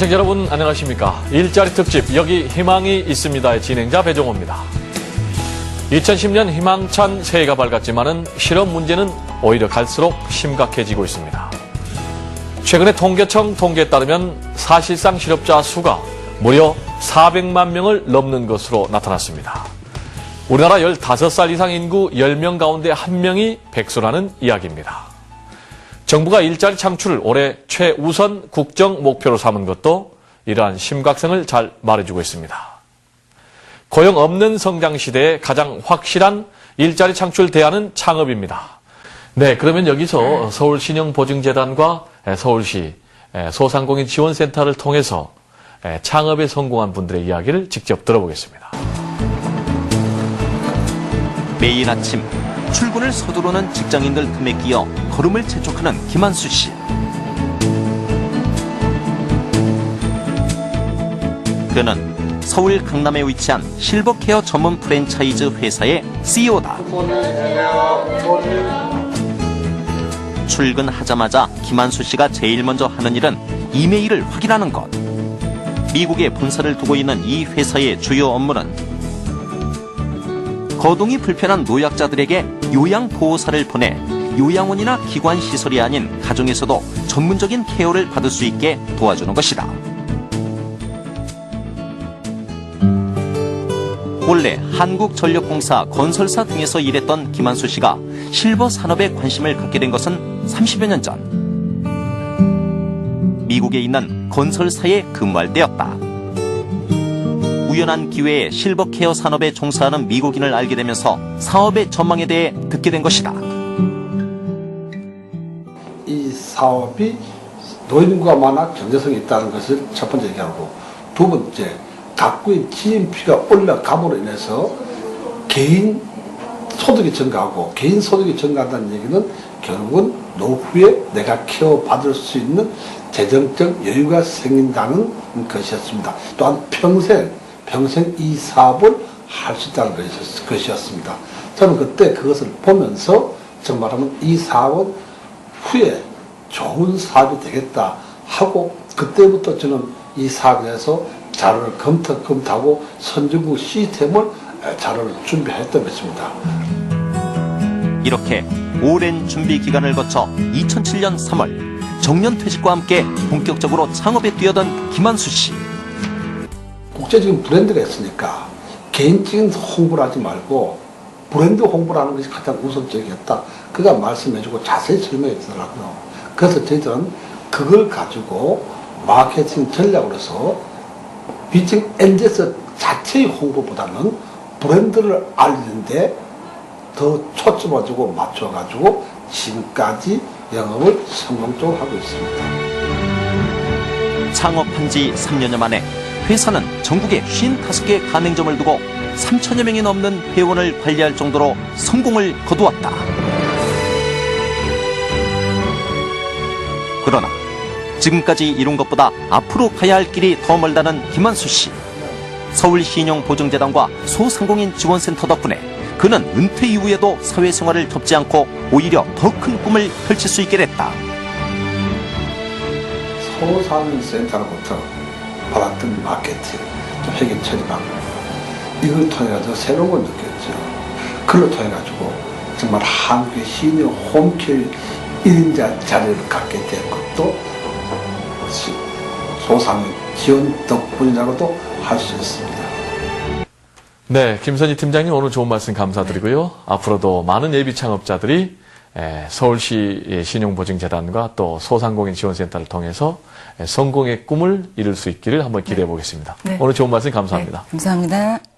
시청자 여러분 안녕하십니까? 일자리 특집 여기 희망이 있습니다의 진행자 배종호입니다. 2010년 희망찬 새해가 밝았지만은 실업 문제는 오히려 갈수록 심각해지고 있습니다. 최근에 통계청 통계에 따르면 사실상 실업자 수가 무려 400만 명을 넘는 것으로 나타났습니다. 우리나라 15살 이상 인구 10명 가운데 1명이 백수라는 이야기입니다 정부가 일자리 창출을 올해 최우선 국정 목표로 삼은 것도 이러한 심각성을 잘 말해주고 있습니다. 고용 없는 성장 시대에 가장 확실한 일자리 창출 대안은 창업입니다. 네, 그러면 여기서 서울신용보증재단과 서울시 소상공인 지원센터를 통해서 창업에 성공한 분들의 이야기를 직접 들어보겠습니다. 매일 아침 출근을 서두르는 직장인들 틈에 끼어 걸음을 재촉하는 김한수 씨. 그는 서울 강남에 위치한 실버 케어 전문 프랜차이즈 회사의 CEO다. 출근하자마자 김한수 씨가 제일 먼저 하는 일은 이메일을 확인하는 것. 미국에 본사를 두고 있는 이 회사의 주요 업무는 거동이 불편한 노약자들에게 요양보호사를 보내 요양원이나 기관 시설이 아닌 가정에서도 전문적인 케어를 받을 수 있게 도와주는 것이다. 원래 한국전력공사 건설사 등에서 일했던 김한수 씨가 실버 산업에 관심을 갖게 된 것은 30여 년 전. 미국에 있는 건설사에 근무할 때였다. 우연한 기회에 실버 케어 산업에 종사하는 미국인을 알게 되면서 사업의 전망에 대해 듣게 된 것이다. 이 사업이 노인과 많아 경제성이 있다는 것을 첫 번째 얘기하고 두 번째 각구의 GNP가 올라감으로 인해서 개인 소득이 증가하고 개인 소득이 증가한다는 얘기는 결국은 노후에 내가 케어 받을 수 있는 재정적 여유가 생긴다는 것이었습니다. 또한 평생 평생 이 사업을 할 수 있다는 것이었- 것이었습니다. 저는 그때 그것을 보면서 정말 하면 이 사업은 후에 좋은 사업이 되겠다 하고 그때부터 저는 이 사업에 대해서 자료를 검토, 검토하고 선진국 시스템을 에, 자료를 준비했던 것입니다. 이렇게 오랜 준비 기간을 거쳐 2007년 3월 정년 퇴직과 함께 본격적으로 창업에 뛰어든 김한수 씨. 국제적인 브랜드가 있으니까 개인적인 홍보를 하지 말고 브랜드 홍보를 하는 것이 가장 우선적이었다. 그가 말씀해주고 자세히 설명해 주더라고요. 그래서 저희들은 그걸 가지고 마케팅 전략으로서 비칭 엔제스 자체의 홍보보다는 브랜드를 알리는데 더 초점을 주고 맞춰가지고 지금까지 영업을 성공적으로 하고 있습니다. 창업한 지 3년여 만에 회사는 전국에 55개 가맹점을 두고 3천여 명이 넘는 회원을 관리할 정도로 성공을 거두었다. 그러나 지금까지 이룬 것보다 앞으로 가야 할 길이 더 멀다는 김한수 씨. 서울신용보증재단과 소상공인 지원센터 덕분에 그는 은퇴 이후에도 사회생활을 접지 않고 오히려 더 큰 꿈을 펼칠 수 있게 됐다. 소상센터로부터 받았던 마케팅, 또 회계 처리방 이걸 통해 가지고 새로운 걸 느꼈죠. 그걸 통해 가지고 정말 한국의 시니어 홈케어 1인자 자리를 갖게 된 것도 시- 소상 지원 덕분이라고도 할 수 있습니다. 네, 김선희 팀장님 오늘 좋은 말씀 감사드리고요. 앞으로도 많은 예비 창업자들이 에, 서울시 신용보증재단과 또 소상공인 지원센터를 통해서 에, 성공의 꿈을 이룰 수 있기를 한번 기대해 보겠습니다. 네. 오늘 좋은 말씀 감사합니다. 네, 감사합니다.